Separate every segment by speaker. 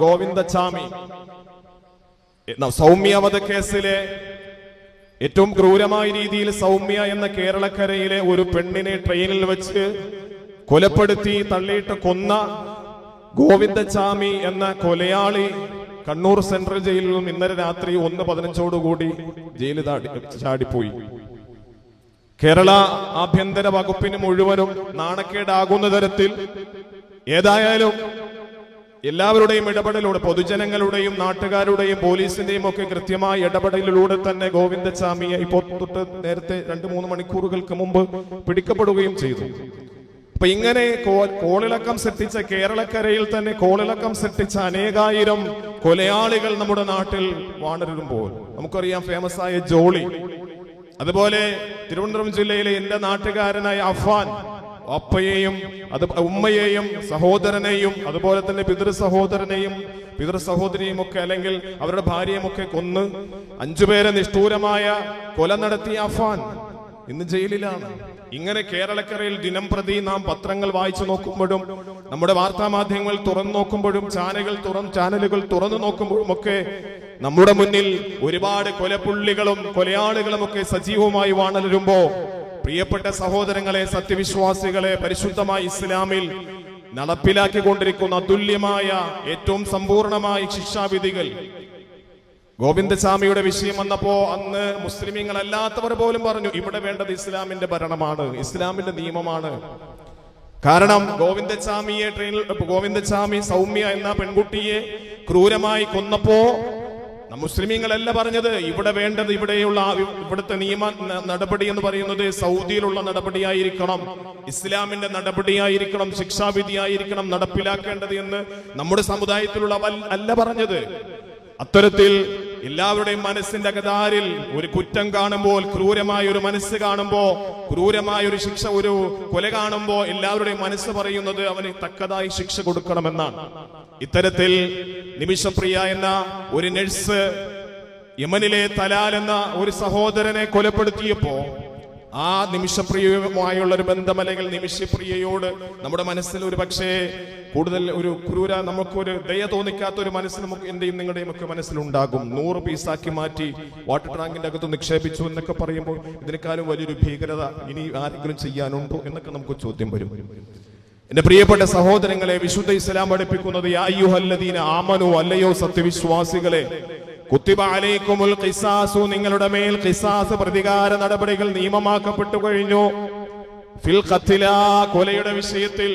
Speaker 1: ഗോവിന്ദച്ചാമി. സൗമ്യ വധക്കേസിലെ ഏറ്റവും ക്രൂരമായ രീതിയിൽ സൗമ്യ എന്ന കേരളക്കരയിലെ ഒരു പെണ്ണിനെ ട്രെയിനിൽ വെച്ച് കൊലപ്പെടുത്തി തള്ളിയിട്ട് കൊന്ന ഗോവിന്ദച്ചാമി എന്ന കൊലയാളി കണ്ണൂർ സെൻട്രൽ ജയിലിൽ നിന്നും ഇന്നലെ രാത്രി ഒന്ന് പതിനഞ്ചോടുകൂടി ജയിലിൽ ചാടിപ്പോയി. കേരള ആഭ്യന്തര വകുപ്പിന് മുഴുവനും നാണക്കേടാകുന്ന തരത്തിൽ ഏതായാലും എല്ലാവരുടെയും ഇടപെടലൂടെ പൊതുജനങ്ങളുടെയും നാട്ടുകാരുടെയും പോലീസിന്റെയും ഒക്കെ കൃത്യമായ ഇടപെടലിലൂടെ തന്നെ ഗോവിന്ദസ്വാമിയെ ഇപ്പോൾ തൊട്ട് നേരത്തെ രണ്ട് മൂന്ന് മണിക്കൂറുകൾക്ക് മുമ്പ് പിടിക്കപ്പെടുകയും ചെയ്തു. അപ്പൊ ഇങ്ങനെ കോളിളക്കം സൃഷ്ടിച്ച കേരളക്കരയിൽ തന്നെ കോളിളക്കം സൃഷ്ടിച്ച അനേകായിരം കൊലയാളികൾ നമ്മുടെ നാട്ടിൽ വാണരുമ്പോൾ. നമുക്കറിയാം ഫേമസ് ആയ ജോളി. അതുപോലെ തിരുവനന്തപുരം ജില്ലയിലെ എന്റെ നാട്ടുകാരനായ അഫാൻ അപ്പയെയും അത് ഉമ്മയെയും സഹോദരനെയും അതുപോലെ തന്നെ പിതൃ സഹോദരനെയും പിതൃ സഹോദരിയും ഒക്കെ അല്ലെങ്കിൽ അവരുടെ ഭാര്യയും ഒക്കെ കൊന്ന് അഞ്ചുപേരെ നിഷ്ഠൂരമായ കൊല നടത്തിയ അഫാൻ ഇന്ന് ജയിലിലാണ്. ഇങ്ങനെ കേരളക്കരയിൽ ദിനം പ്രതി നാം പത്രങ്ങൾ വായിച്ചു നോക്കുമ്പോഴും നമ്മുടെ വാർത്താ മാധ്യമങ്ങൾ തുറന്നു നോക്കുമ്പോഴും ചാനലുകൾ തുറന്ന് ചാനലുകൾ തുറന്നു നോക്കുമ്പോഴും ഒക്കെ നമ്മുടെ മുന്നിൽ ഒരുപാട് കൊലപ്പുള്ളികളും കൊലയാളികളും ഒക്കെ സജീവമായി വാണലരുമ്പോ പ്രിയപ്പെട്ട സഹോദരങ്ങളെ സത്യവിശ്വാസികളെ പരിശുദ്ധമായ ഇസ്ലാമിൽ നടപ്പിലാക്കിക്കൊണ്ടിരിക്കുന്ന അതുല്യമായ ഏറ്റവും സമ്പൂർണമായ ശിക്ഷാവിധികൾ. ഗോവിന്ദസ്വാമിയുടെ വിഷയം വന്നപ്പോ അന്ന് മുസ്ലിമീങ്ങൾ അല്ലാത്തവർ പോലും പറഞ്ഞു ഇവിടെ വേണ്ടത് ഇസ്ലാമിന്റെ ഭരണമാണ് ഇസ്ലാമിന്റെ നിയമമാണ്. കാരണം ഗോവിന്ദസ്വാമിയെ ട്രെയിനിൽ ഗോവിന്ദസ്വാമി സൗമ്യ എന്ന പെൺകുട്ടിയെ ക്രൂരമായി കൊന്നപ്പോ മുസ്ലിമീങ്ങളല്ല പറഞ്ഞത്. ഇവിടെ വേണ്ടത് ഇവിടെയുള്ള ഇവിടുത്തെ നിയമ നടപടി എന്ന് പറയുന്നത് സൗദിയിലുള്ള നടപടിയായിരിക്കണം. ഇസ്ലാമിന്റെ നടപടിയായിരിക്കണം. ശിക്ഷാവിധിയായിരിക്കണം. നടപ്പിലാക്കേണ്ടത് എന്ന് നമ്മുടെ സമുദായത്തിലുള്ള അല്ല പറഞ്ഞത്. അത്തരത്തിൽ എല്ലാവരുടെയും മനസ്സിന്റെ അകതാരിൽ ഒരു കുറ്റം കാണുമ്പോൾ ക്രൂരമായ ഒരു മനസ്സ് കാണുമ്പോ ക്രൂരമായ ഒരു ശിക്ഷ ഒരു കൊല കാണുമ്പോ എല്ലാവരുടെയും മനസ്സ് പറയുന്നത് അവന് തക്കതായി ശിക്ഷ കൊടുക്കണമെന്നാണ്. ഇത്തരത്തിൽ നിമിഷപ്രിയ എന്ന ഒരു നഴ്സ് യമനിലെ തലാൽ എന്ന ഒരു സഹോദരനെ കൊലപ്പെടുത്തിയപ്പോ ആ നിമിഷപ്രിയയുമായുള്ള ഒരു ബന്ധം അല്ലെങ്കിൽ നിമിഷപ്രിയയോട് നമ്മുടെ മനസ്സിൽ ഒരു പക്ഷേ കൂടുതൽ ഒരു ക്രൂര നമുക്കൊരു ദയ തോന്നിക്കാത്ത ഒരു മനസ്സ് നമുക്ക് എന്റെയും നിങ്ങളുടെയും ഒക്കെ മനസ്സിലുണ്ടാകും. നൂറ് പീസാക്കി മാറ്റി വാട്ടർ ടാങ്കിന്റെ അകത്ത് നിക്ഷേപിച്ചു എന്നൊക്കെ പറയുമ്പോൾ ഇതിനേക്കാളും വലിയൊരു ഭീകരത ഇനി ആരെങ്കിലും ചെയ്യാനുണ്ടോ എന്നൊക്കെ നമുക്ക് ചോദ്യം വരും. എന്റെ പ്രിയപ്പെട്ട സഹോദരങ്ങളെ വിശുദ്ധ ഇസ്ലാം പഠിപ്പിക്കുന്നത് ആമനു അല്ലയോ സത്യവിശ്വാസികളെ കുത്തിബ അലൈക്കുമുൽ ഖിസാസു നിങ്ങളുടെ മേൽ കിസാസ് പ്രതികാര നടപടികൾ നിയമമാക്കപ്പെട്ടു കഴിഞ്ഞു. ഫിൽ ഖത്തില കൊലയുടെ വിഷയത്തിൽ.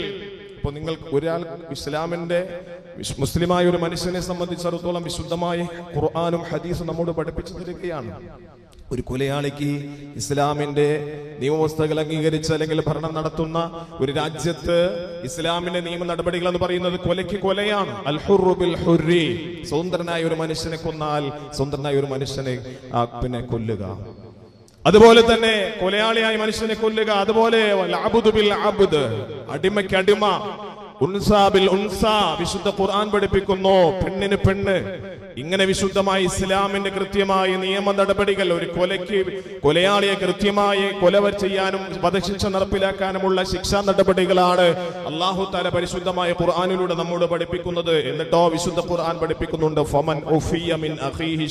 Speaker 1: ഇപ്പൊ നിങ്ങൾ ഒരാൾ ഇസ്ലാമിന്റെ മുസ്ലിമായ ഒരു മനുഷ്യനെ സംബന്ധിച്ചിടത്തോളം വിശുദ്ധമായി ഖുർആാനും ഹദീസും നമ്മോട് പഠിപ്പിച്ചു തരികയാണ് ഒരു കൊലയാളിക്ക് ഇസ്ലാമിന്റെ നിയമവ്യവസ്ഥകൾ അംഗീകരിച്ച് അല്ലെങ്കിൽ ഭരണം നടത്തുന്ന ഒരു രാജ്യത്ത് ഇസ്ലാമിന്റെ നിയമ നടപടികൾ എന്ന് പറയുന്നത് കൊലയ്ക്ക് കൊലയാണ്. സ്വതന്ത്രനായ ഒരു മനുഷ്യനെ കൊന്നാൽ സ്വതന്ത്രനായ ഒരു മനുഷ്യനെ പിന്നെ കൊല്ലുക. അതുപോലെ തന്നെ കൊലയാളിയായ മനുഷ്യനെ കൊല്ലുക. അതുപോലെ അടിമയ്ക്ക് അടിമ. ഉൻസാബിൽ ഉൻസാ ഉൻസ. വിശുദ്ധ ഖുർആൻ പഠിപ്പിക്കുന്നു. പെണ്ണിന് പെണ്ണ്. ഇങ്ങനെ വിശുദ്ധമായ ഇസ്ലാമിന്റെ കൃത്യമായ നിയമ നടപടികൾ ഒരു കൊലയ്ക്ക് കൊലയാളിയെ കൃത്യമായി കൊലവർ ചെയ്യാനും വധശിക്ഷ നടപ്പിലാക്കാനുമുള്ള ശിക്ഷാ നടപടികളാണ് അള്ളാഹു താല പരിശുദ്ധമായ ഖുർആാനിലൂടെ നമ്മോട് പഠിപ്പിക്കുന്നത്. എന്നിട്ടോ വിശുദ്ധ ഖുർആൻ പഠിപ്പിക്കുന്നുണ്ട്. ഫമൻ മിൻ അഖീഹി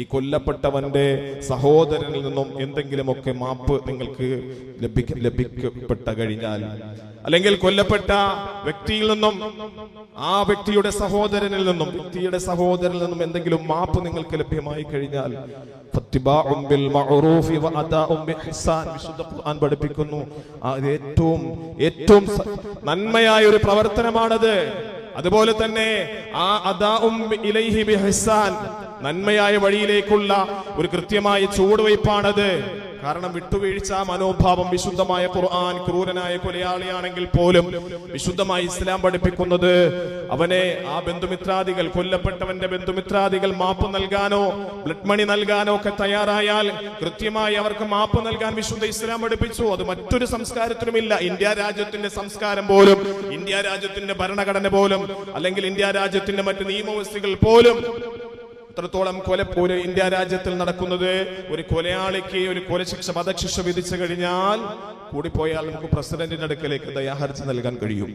Speaker 1: ഈ കൊല്ലപ്പെട്ടവന്റെ സഹോദരനിൽ നിന്നും എന്തെങ്കിലുമൊക്കെ മാപ്പ് നിങ്ങൾക്ക് ലഭിക്ക ലഭിക്കപ്പെട്ട കഴിഞ്ഞാൽ അല്ലെങ്കിൽ കൊല്ലപ്പെട്ട വ്യക്തിയിൽ നിന്നും ആ വ്യക്തിയുടെ സഹോദരനിൽ നിന്നും വ്യക്തിയുടെ സഹോദരനിൽ നിന്നും എന്തെങ്കിലും മാപ്പ് നിങ്ങൾക്ക് ലഭ്യമായി കഴിഞ്ഞാൽ പഠിപ്പിക്കുന്നു. ഏറ്റവും ഏറ്റവും നന്മയായ ഒരു പ്രവർത്തനമാണത്. അതുപോലെ തന്നെ ആ അദാഉം ഇലൈഹി ബിഹിസാൻ നന്മയായ വഴിയിലേക്കുള്ള ഒരു കൃത്യമായ ചുവടുവയ്പ്പാണത്. കാരണം വിട്ടുവീഴ്ച മനോഭാവം വിശുദ്ധമായ ഖുർആൻ ക്രൂരനായ കൊലയാളിയാണെങ്കിൽ പോലും വിശുദ്ധമായി ഇസ്ലാം പഠിപ്പിക്കുന്നത് അവനെ ആ ബന്ധുമിത്രാദികൾ കൊല്ലപ്പെട്ടവന്റെ ബന്ധുമിത്രാദികൾ മാപ്പ് നൽകാനോ ബ്ലഡ് മണി നൽകാനോ ഒക്കെ തയ്യാറായാൽ കൃത്യമായി അവർക്ക് മാപ്പ് നൽകാൻ വിശുദ്ധ ഇസ്ലാം പഠിപ്പിച്ചു. അത് മറ്റൊരു സംസ്കാരത്തിനുമില്ല. ഇന്ത്യ രാജ്യത്തിന്റെ സംസ്കാരം പോലും ഇന്ത്യ രാജ്യത്തിന്റെ ഭരണഘടന പോലും അല്ലെങ്കിൽ ഇന്ത്യ രാജ്യത്തിന്റെ മറ്റ് നിയമവ്യവസ്ഥകൾ പോലും എത്രത്തോളം കൊല ഇന്ത്യ രാജ്യത്തിൽ നടക്കുന്നത്? ഒരു കൊലയാളിക്ക് ഒരു കൊലശിക്ഷ വധശിക്ഷ വിധിച്ചു കഴിഞ്ഞാൽ കൂടിപ്പോയാൽ നമുക്ക് പ്രസിഡന്റിന്റെ അടുക്കലേക്ക് ദയാഹർജി നൽകാൻ കഴിയും.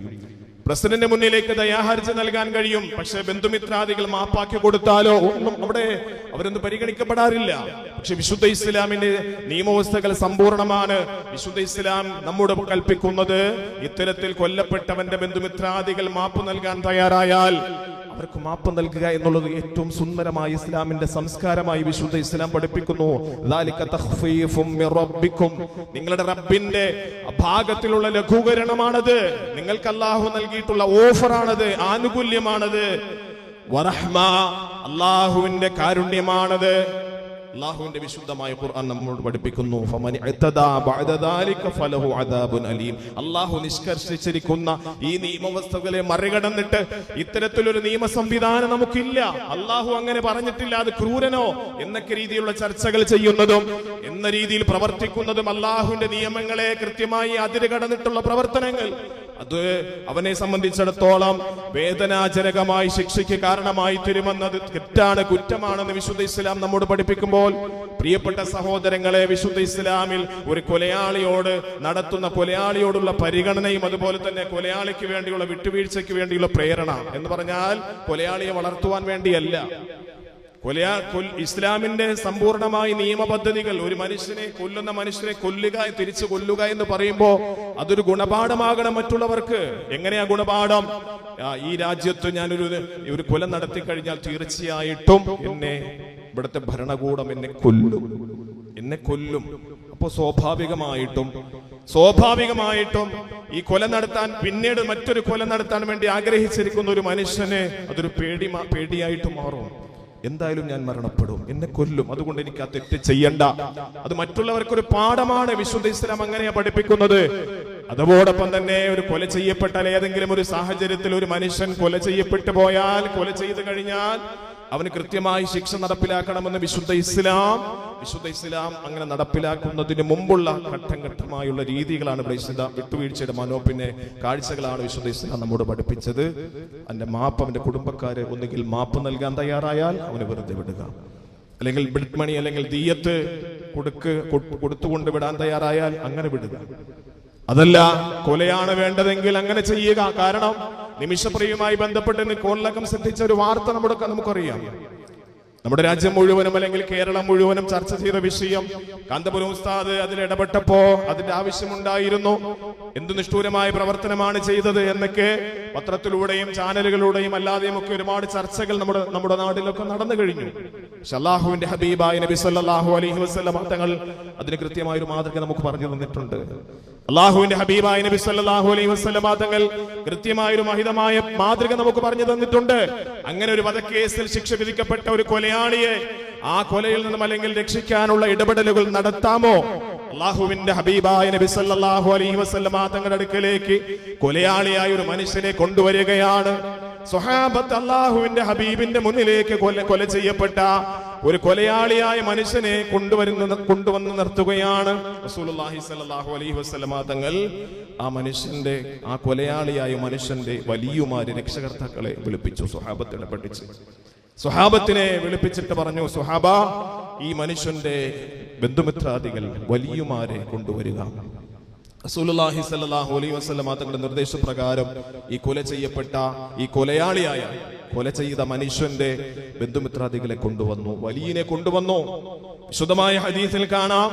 Speaker 1: പ്രസിഡന്റിന്റെ മുന്നിലേക്ക് ദയാഹർജി നൽകാൻ കഴിയും. പക്ഷെ ബന്ധുമിത്രാദികൾ മാപ്പാക്കി കൊടുത്താലോ? ഒന്നും അവിടെ അവരൊന്നും പരിഗണിക്കപ്പെടാറില്ല. പക്ഷെ വിശുദ്ധ ഇസ്ലാമിന്റെ നിയമവ്യവസ്ഥകൾ സമ്പൂർണമാണ്. വിശുദ്ധ ഇസ്ലാം നമ്മോട് കൽപ്പിക്കുന്നത് ഇത്തരത്തിൽ കൊല്ലപ്പെട്ടവന്റെ ബന്ധുമിത്രാദികൾ മാപ്പ് നൽകാൻ തയ്യാറായാൽ അവർക്ക് മാപ്പ് നൽകുക എന്നുള്ളത് ഏറ്റവും സുന്ദരമായ ഇസ്ലാമിന്റെ സംസ്കാരമായി വിശുദ്ധ ഇസ്ലാം പഠിപ്പിക്കുന്നു. നിങ്ങളുടെ റബ്ബിന്റെ ഭാഗത്തിലുള്ള ലഘൂകരണമാണത്. നിങ്ങൾക്ക് അള്ളാഹു നൽകിയിട്ടുള്ള ഓഫറാണത് ആനുകൂല്യമാണത്. വറഹ്മ അള്ളാഹുവിന്റെ കാരുണ്യമാണത്. അള്ളാഹുവിന്റെ വിശുദ്ധമായ ഖുർആൻ നമ്മോട് പഠിപ്പിക്കുന്നു. അള്ളാഹു നിഷ്കർഷിച്ചിരിക്കുന്ന ഈ നിയമവ്യവസ്ഥകളെ മറികടന്നിട്ട് ഇത്തരത്തിലൊരു നിയമ സംവിധാനം നമുക്കില്ല. അള്ളാഹു അങ്ങനെ പറഞ്ഞിട്ടില്ല അത് ക്രൂരനോ എന്നൊക്കെ രീതിയിലുള്ള ചർച്ചകൾ ചെയ്യുന്നതും എന്ന രീതിയിൽ പ്രവർത്തിക്കുന്നതും അള്ളാഹുവിന്റെ നിയമങ്ങളെ കൃത്യമായി അതിര് കടന്നിട്ടുള്ള പ്രവർത്തനങ്ങൾ. അത് അവനെ സംബന്ധിച്ചിടത്തോളം വേദനാജനകമായി ശിക്ഷയ്ക്ക് കാരണമായി തിരുമെന്നത് തെറ്റാണ് കുറ്റമാണെന്ന് വിശുദ്ധ ഇസ്ലാം നമ്മോട് പഠിപ്പിക്കുമ്പോൾ പ്രിയപ്പെട്ട സഹോദരങ്ങളെ വിശുദ്ധ ഇസ്ലാമിൽ ഒരു കൊലയാളിയോട് നടത്തുന്ന കൊലയാളിയോടുള്ള പരിഗണനയും അതുപോലെ തന്നെ കൊലയാളിക്ക് വേണ്ടിയുള്ള വിട്ടുവീഴ്ചയ്ക്ക് വേണ്ടിയുള്ള പ്രേരണ എന്ന് പറഞ്ഞാൽ കൊലയാളിയെ വളർത്തുവാൻ വേണ്ടിയല്ല. കൊലയാ കൊൽ ഇസ്ലാമിന്റെ സമ്പൂർണമായ നിയമപദ്ധതികൾ ഒരു മനുഷ്യനെ കൊല്ലുന്ന മനുഷ്യനെ കൊല്ലുക തിരിച്ചു കൊല്ലുക എന്ന് പറയുമ്പോൾ അതൊരു ഗുണപാഠമാകണം മറ്റുള്ളവർക്ക്. എങ്ങനെയാ ഗുണപാഠം? ഈ രാജ്യത്ത് ഞാനൊരു ഒരു കൊല നടത്തി കഴിഞ്ഞാൽ തീർച്ചയായിട്ടും എന്നെ ഇവിടുത്തെ ഭരണകൂടം എന്നെ കൊല്ലും. എന്നെ കൊല്ലും. അപ്പോൾ സ്വാഭാവികമായിട്ടും സ്വാഭാവികമായിട്ടും ഈ കൊല നടത്താൻ പിന്നീട് മറ്റൊരു കൊല നടത്താൻ വേണ്ടി ആഗ്രഹിച്ചിരിക്കുന്ന ഒരു മനുഷ്യന് അതൊരു പേടി പേടിയായിട്ട് മാറും. എന്തായാലും ഞാൻ മരണപ്പെടും. എന്നെ കൊല്ലും. അതുകൊണ്ട് എനിക്ക് ആ തെറ്റ് ചെയ്യണ്ട. അത് മറ്റുള്ളവർക്കൊരു പാഠമാണ് വിശുദ്ധ ഇസ്ലാം അങ്ങനെയാ പഠിപ്പിക്കുന്നത്. അതോടൊപ്പം തന്നെ ഒരു കൊല ചെയ്യപ്പെട്ടാൽ ഏതെങ്കിലും ഒരു സാഹചര്യത്തിൽ ഒരു മനുഷ്യൻ കൊല ചെയ്യപ്പെട്ടു പോയാൽ കൊല ചെയ്തു കഴിഞ്ഞാൽ അവന് കൃത്യമായി ശിക്ഷ നടപ്പിലാക്കണമെന്ന് വിശുദ്ധ ഇസ്ലാം വിശുദ്ധ ഇസ്ലാം അങ്ങനെ നടപ്പിലാക്കുന്നതിന് മുമ്പുള്ള ഘട്ടം ഘട്ടമായുള്ള രീതികളാണ് ഇസ്ലാം വിട്ടുവീഴ്ചയുടെ മനോപ്പിന്റെ കാഴ്ചകളാണ് വിശുദ്ധ ഇസ്ലാം നമ്മോട് പഠിപ്പിച്ചത്. അന്റെ മാപ്പ് അവന്റെ കുടുംബക്കാര് ഒന്നുകിൽ മാപ്പ് നൽകാൻ തയ്യാറായാൽ അവന് വെറുതെ വിടുക. അല്ലെങ്കിൽ ബിഡ്മണി മണി അല്ലെങ്കിൽ ദീയത്ത് കൊടുക്ക് കൊടുത്തുകൊണ്ട് വിടാൻ തയ്യാറായാൽ അങ്ങനെ വിടുക. അതല്ല കൊലയാണ് വേണ്ടതെങ്കിൽ അങ്ങനെ ചെയ്യുക. കാരണം നിമിഷപ്രിയുമായി ബന്ധപ്പെട്ട് കോളിലകം ശ്രദ്ധിച്ച ഒരു വാർത്ത നമ്മുടെ നമുക്കറിയാം. നമ്മുടെ രാജ്യം മുഴുവനും അല്ലെങ്കിൽ കേരളം മുഴുവനും ചർച്ച ചെയ്ത വിഷയം കാന്തപുരം ഉസ്താദ് അതിൽ ഇടപെട്ടപ്പോ അതിന്റെ ആവശ്യമുണ്ടായിരുന്നു. എന്ത് നിഷ്ഠൂരമായ പ്രവർത്തനമാണ് ചെയ്തത് എന്നൊക്കെ പത്രത്തിലൂടെയും ചാനലുകളിലൂടെയും അല്ലാതെയും ഒക്കെ ഒരുപാട് ചർച്ചകൾ നമ്മുടെ നമ്മുടെ നാട്ടിലൊക്കെ നടന്നു കഴിഞ്ഞു. പക്ഷെ അള്ളാഹുവിന്റെ ഹബീബായ നബി സല്ലാഹു അലഹി വസ്ലം തങ്ങൾ അതിന് കൃത്യമായ ഒരു മാതൃക നമുക്ക് പറഞ്ഞു തന്നിട്ടുണ്ട്. അള്ളാഹുവിന്റെ ഹബീബായ നബി സല്ലാഹു അലൈഹി വസ്ലം തങ്ങൾ കൃത്യമായ ഒരു മഹിതമായ മാതൃക നമുക്ക് പറഞ്ഞു തന്നിട്ടുണ്ട്. അങ്ങനെ ഒരു വധക്കേസിൽ ശിക്ഷ വിധിക്കപ്പെട്ട ഒരു കൊലയാളിയെ ആ കൊലയിൽ നിന്നും അല്ലെങ്കിൽ രക്ഷിക്കാനുള്ള ഇടപെടലുകൾ നടത്താമോ? അള്ളാഹുവിന്റെ ഹബീബായ നബി സല്ലല്ലാഹു അലൈഹി വസല്ലം തങ്ങളുടെ അടുക്കലേക്ക് കൊലയാളിയായ ഒരു മനുഷ്യനെ കൊണ്ടുവരികയാണ്. സ്വഹാബത്ത് അള്ളാഹുവിന്റെ ഹബീബിന്റെ മുന്നിലേക്ക് കൊല കൊല ചെയ്യപ്പെട്ട ഒരു കൊലയാളിയായ മനുഷ്യനെ കൊണ്ടുവരുന്ന കൊണ്ടുവന്ന് നിർത്തുകയാണ് റസൂലുള്ളാഹി സ്വല്ലല്ലാഹു അലൈഹി വസല്ലമ തങ്ങൾ. ആ മനുഷ്യന്റെ ആ കൊലയാളിയായ മനുഷ്യന്റെ വലിയുമാര് രക്ഷകർത്താക്കളെ വിളിപ്പിച്ചു സ്വഹാബത്തിനെ പഠിച്ച് സ്വഹാബത്തിനെ വിളിപ്പിച്ചിട്ട് പറഞ്ഞു സുഹാബ ഈ മനുഷ്യന്റെ ബന്ധുമിത്രാദികൾ വലിയുമാരെ കൊണ്ടുവരിക. റസൂലുള്ളാഹി സല്ലല്ലാഹു അലൈഹി വസല്ലമ തങ്ങളുടെ നിർദ്ദേശപ്രകാരം ഈ കൊല ചെയ്യപ്പെട്ട ഈ കൊലയാളിയായ കൊല ചെയ്ത മനുഷ്യന്റെ ബന്ധുമിത്രാദികളെ കൊണ്ടുവന്നു വലിയനെ കൊണ്ടുവന്നു. വിശുദ്ധമായ ഹദീസിൽ കാണാം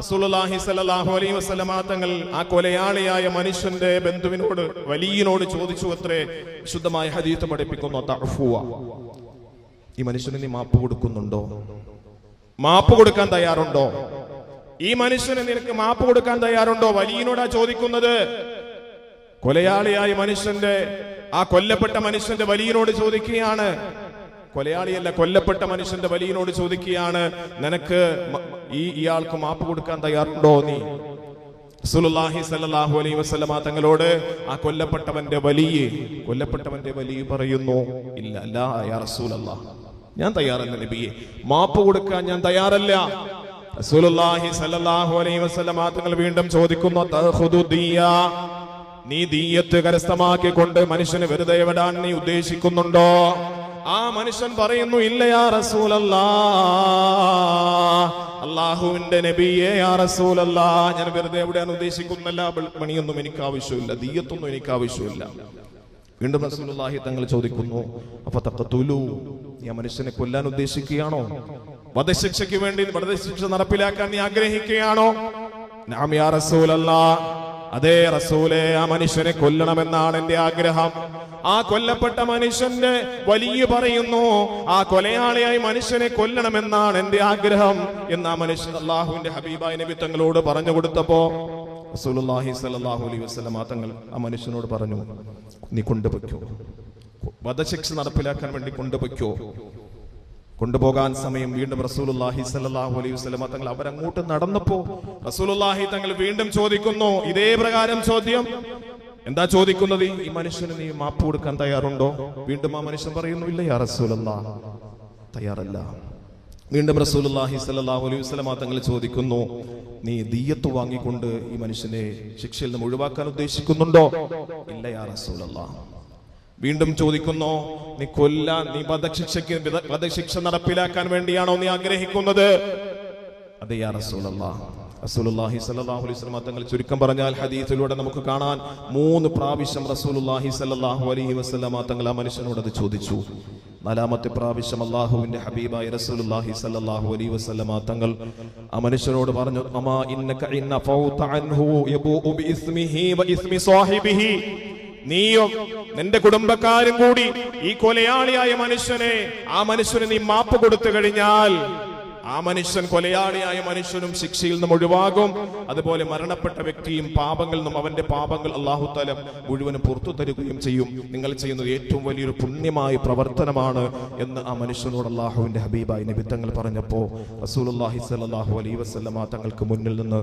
Speaker 1: റസൂലുള്ളാഹി സ്വല്ലല്ലാഹു അലൈഹി വസല്ലം തങ്ങൾ ആ കൊലയാളിയായ മനുഷ്യന്റെ ബന്ധുവിനോട് വലിയനോട് ചോദിച്ചു അത്രേ വിശുദ്ധമായ ഹദീസ് പഠിപ്പിക്കുന്നു തഅഫുവ. ഈ മനുഷ്യന് നീ മാപ്പ് കൊടുക്കുന്നുണ്ടോ? മാപ്പ് കൊടുക്കാൻ തയ്യാറുണ്ടോ? ഈ മനുഷ്യന് നിനക്ക് മാപ്പ് കൊടുക്കാൻ തയ്യാറുണ്ടോ? വലിയനോടാ ചോദിക്കുന്നത്. കൊലയാളിയായ മനുഷ്യന്റെ ആ കൊല്ലപ്പെട്ട മനുഷ്യന്റെ വലിയനോട് ചോദിക്കുകയാണ്. കൊലയാളിയല്ല കൊല്ലപ്പെട്ട മനുഷ്യന്റെ വലിയനോട് ചോദിക്കുകയാണ്. നിനക്ക് ഈ ഇയാൾക്ക് മാപ്പ് കൊടുക്കാൻ തയ്യാറുണ്ടോ നീ? റസൂലുള്ളാഹി സല്ലാഹു അലൈ വസല്ലമ തങ്ങളോട് ആ കൊല്ലപ്പെട്ടവന്റെ വലിയ കൊല്ലപ്പെട്ടവന്റെ വലിയ പറയുന്നു ഇല്ല അല്ല റസൂലല്ലാഹ് ഞാൻ തയ്യാറല്ല നബിയെ. മാപ്പ് കൊടുക്കാൻ ഞാൻ തയ്യാറല്ല. റസൂലുള്ളാഹി സല്ലല്ലാഹു അലൈഹി വസല്ലം തങ്ങൾ വീണ്ടും ചോദിക്കുന്നു തഖുദു ദിയ നീ ദീയത്ത് കരസ്ഥമാക്കിക്കൊണ്ട് മനുഷ്യന് വെറുതെ വിടാൻ നീ ഉദ്ദേശിക്കുന്നുണ്ടോ? ആ മനുഷ്യൻ പറയുന്നു ഇല്ല യാ റസൂലല്ലാ അള്ളാഹുവിന്റെ നബിയെ യാ റസൂലല്ലാ ഞാൻ വെറുതെ എവിടെയാണ് ഉദ്ദേശിക്കുന്നില്ല മണിയൊന്നും എനിക്ക് ആവശ്യമില്ല. ദീയത്തൊന്നും എനിക്ക് ആവശ്യമില്ല. വീണ്ടും റസൂലുള്ളാഹി തങ്ങൾ ചോദിക്കുന്നു അപ്പൊ തക്കത്തുലു നീ ആ മനുഷ്യനെ കൊല്ലാൻ ഉദ്ദേശിക്കുകയാണോ? വധശിക്ഷയ്ക്ക് വേണ്ടി വധശിക്ഷ നടപ്പിലാക്കാൻ നീ ആഗ്രഹിക്കുകയാണോ? അതേ റസൂലെ ആ മനുഷ്യനെ കൊല്ലണമെന്നാണ് എന്റെ ആഗ്രഹം. ആ കൊല്ലപ്പെട്ട മനുഷ്യന്റെ വലിയ പറയുന്നു ആ കൊലയാളിയായി മനുഷ്യനെ കൊല്ലണമെന്നാണ് എന്റെ ആഗ്രഹം എന്ന് ആ മനുഷ്യൻ അള്ളാഹുവിന്റെ ഹബീബായ നബി തങ്ങളോട് പറഞ്ഞു കൊടുത്തപ്പോ റസൂലുള്ളാഹി സ്വല്ലല്ലാഹു അലൈഹി വസല്ലം ആ തങ്ങൾ ആ മനുഷ്യനോട് പറഞ്ഞു നീ കൊണ്ടുപോയ്ക്കോ. വധശിക്ഷ നടപ്പിലാക്കാൻ വേണ്ടി കൊണ്ടുപോയിക്കോ? കൊണ്ടുപോകാൻ സമയം വീണ്ടും റസൂലുള്ളാഹി സല്ലല്ലാഹു അലൈഹി വസല്ലം തങ്ങൾ അവരങ്ങോട്ട് നടന്നപ്പോ റസൂലുള്ളാഹി തങ്ങൾ വീണ്ടും ചോദിക്കുന്നു ഇതേ പ്രകാരം ചോദ്യം. എന്താ ചോദിക്കുന്നത്? ഈ മനുഷ്യന് നീ മാപ്പ് കൊടുക്കാൻ തയ്യാറുണ്ടോ? വീണ്ടും ആ മനുഷ്യൻ പറയുന്നു ഇല്ല യാ റസൂലല്ലാ തയ്യാറല്ല. വീണ്ടും റസൂലുള്ളാഹി സല്ലല്ലാഹു അലൈഹി വസല്ലം തങ്ങൾ ചോദിക്കുന്നു നീ ദീയത്ത് വാങ്ങിക്കൊണ്ട് ഈ മനുഷ്യനെ ശിക്ഷയിൽ നിന്ന് ഒഴിവാക്കാൻ ഉദ്ദേശിക്കുന്നുണ്ടോ? ഇല്ല യാ റസൂലല്ലാ വീണ്ടും ചോദിക്കുന്നു നീ കൊല്ല നീ വധശിക്ഷയ്ക്ക് വിധ- വധശിക്ഷ നടപ്പിലാക്കാൻ വേണ്ടിയാണോ നീ ആഗ്രഹിക്കുന്നത്? അതെ യാ റസൂലല്ലാ റസൂലുള്ളാഹി സല്ലല്ലാഹു അലൈഹി വസല്ലം തങ്ങൾ ചുരുക്കം പറഞ്ഞാൽ ഹദീസിലൂടെ നമുക്ക് കാണാൻ മൂന്ന് പ്രാവശ്യം റസൂലുള്ളാഹി സല്ലല്ലാഹു അലൈഹി വസല്ലം തങ്ങൾ ആ മനുഷ്യനോട് അത് ചോദിച്ചു. നാലാമത്തെ പ്രാവശ്യം അള്ളാഹുവിന്റെ ഹബീബായ റസൂലുള്ളാഹി സല്ലല്ലാഹു അലൈഹി വസല്ലം തങ്ങൾ ആ മനുഷ്യനോട് പറഞ്ഞു അമാ ഇന്നക ഇന്ന ഫൗത അൻഹു യബൂഉ ബിഇസ്മിഹി വഇസ്മി സാഹിബിഹി. നീയും നിന്റെ കുടുംബക്കാരും കൂടി ഈ കൊലയാളിയായ മനുഷ്യനെ ആ മനുഷ്യന് നീ മാപ്പ് കൊടുത്തു കഴിഞ്ഞാൽ ആ മനുഷ്യൻ കൊലയാളിയായ മനുഷ്യനും ശിക്ഷയിൽ നിന്നും ഒഴിവാകും. അതുപോലെ മരണപ്പെട്ട വ്യക്തിയും പാപങ്ങളിൽ നിന്നും അവന്റെ പാപങ്ങൾ അള്ളാഹു തല മുഴുവനും പുറത്തു തരുകയും ചെയ്യും. നിങ്ങൾ ചെയ്യുന്നത് ഏറ്റവും വലിയൊരു പുണ്യമായ പ്രവർത്തനമാണ് എന്ന് ആ മനുഷ്യനോട് അള്ളാഹുവിന്റെ ഹബീബായി നിബിത്തങ്ങൾ പറഞ്ഞപ്പോ റസൂലുള്ളാഹി സ്വല്ലല്ലാഹു അലൈ വസല്ലമ തങ്ങൾക്ക് മുന്നിൽ നിന്ന്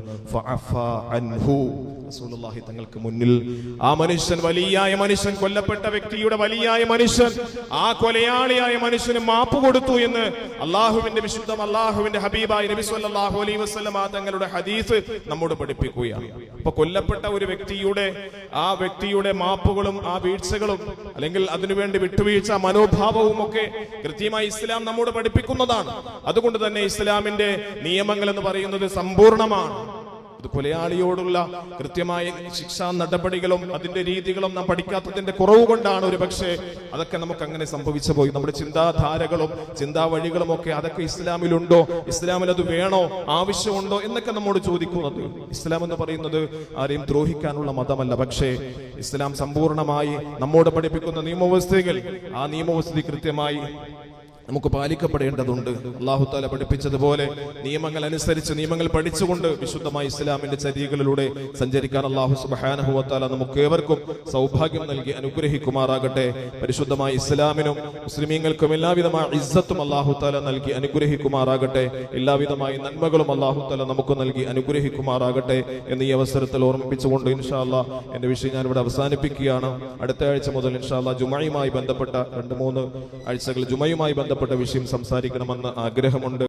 Speaker 1: റസൂലുള്ളാഹി തങ്ങൾക്ക് മുന്നിൽ ആ മനുഷ്യൻ വലിയായ മനുഷ്യൻ കൊല്ലപ്പെട്ട വ്യക്തിയുടെ വലിയായ മനുഷ്യൻ ആ കൊലയാളിയായ മനുഷ്യന് മാപ്പ് കൊടുത്തു എന്ന് അള്ളാഹുവിന്റെ വിശുദ്ധം അള്ളാഹുവിന്റെ ഹബീബായി നബി സല്ലാഹു അലൈ വസ്ലം ആ തങ്ങളുടെ ഹദീസ് നമ്മോട് പഠിപ്പിക്കുകയാണ്. അപ്പൊ കൊല്ലപ്പെട്ട ഒരു വ്യക്തിയുടെ ആ വ്യക്തിയുടെ മാപ്പുകളും ആ വീഴ്ചകളും അല്ലെങ്കിൽ അതിനുവേണ്ടി വിട്ടുവീഴ്ച മനോഭാവവും ഒക്കെ കൃത്യമായി ഇസ്ലാം നമ്മോട് പഠിപ്പിക്കുന്നതാണ്. അതുകൊണ്ട് തന്നെ ഇസ്ലാമിന്റെ നിയമങ്ങൾ എന്ന് പറയുന്നത് സമ്പൂർണമാണ് ഇത് കൊലയാളിയോടുള്ള കൃത്യമായ ശിക്ഷാ നടപടികളും അതിന്റെ രീതികളും നാം പഠിക്കാത്തതിന്റെ കുറവ് കൊണ്ടാണ് ഒരു പക്ഷേ അതൊക്കെ നമുക്ക് അങ്ങനെ സംഭവിച്ചു പോയി. നമ്മുടെ ചിന്താധാരകളും ചിന്താ വഴികളും ഒക്കെ അതൊക്കെ ഇസ്ലാമിലുണ്ടോ? ഇസ്ലാമിൽ അത് വേണോ? ആവശ്യമുണ്ടോ? എന്നൊക്കെ നമ്മോട് ചോദിക്കുന്നത്. ഇസ്ലാം എന്ന് പറയുന്നത് ആരെയും ദ്രോഹിക്കാനുള്ള മതമല്ല. പക്ഷേ ഇസ്ലാം സമ്പൂർണമായി നമ്മോട് പഠിപ്പിക്കുന്ന നിയമവ്യവസ്ഥകൾ ആ നിയമവ്യവസ്ഥ കൃത്യമായി നമുക്ക് പാലിക്കപ്പെടേണ്ടതുണ്ട്. അള്ളാഹു താല പഠിപ്പിച്ചതുപോലെ നിയമങ്ങൾ അനുസരിച്ച് നിയമങ്ങൾ പഠിച്ചുകൊണ്ട് വിശുദ്ധമായ ഇസ്ലാമിന്റെ ചര്യകളിലൂടെ സഞ്ചരിക്കാൻ അള്ളാഹു സുബാനഹുവത്താല നമുക്ക് ഏവർക്കും സൗഭാഗ്യം നൽകി അനുഗ്രഹിക്കുമാറാകട്ടെ. പരിശുദ്ധമായ ഇസ്ലാമിനും മുസ്ലിമീങ്ങൾക്കും എല്ലാവിധമായ ഇസ്സത്തും അള്ളാഹു താല നൽകി അനുഗ്രഹിക്കുമാറാകട്ടെ. എല്ലാവിധമായ നന്മകളും അള്ളാഹു താല നമുക്ക് നൽകി അനുഗ്രഹിക്കുമാറാകട്ടെ എന്ന് ഈ അവസരത്തിൽ ഓർമ്മിപ്പിച്ചുകൊണ്ട് ഇൻഷാല്ല എന്റെ വിഷയം ഞാൻ ഇവിടെ അവസാനിപ്പിക്കുകയാണ്. അടുത്ത ആഴ്ച മുതൽ ഇൻഷാല്ല ജുമയുമായി ബന്ധപ്പെട്ട രണ്ട് മൂന്ന് ആഴ്ചകൾ ജുമയുമായി ബന്ധപ്പെട്ട വിഷയം സംസാരിക്കണമെന്ന് ആഗ്രഹമുണ്ട്.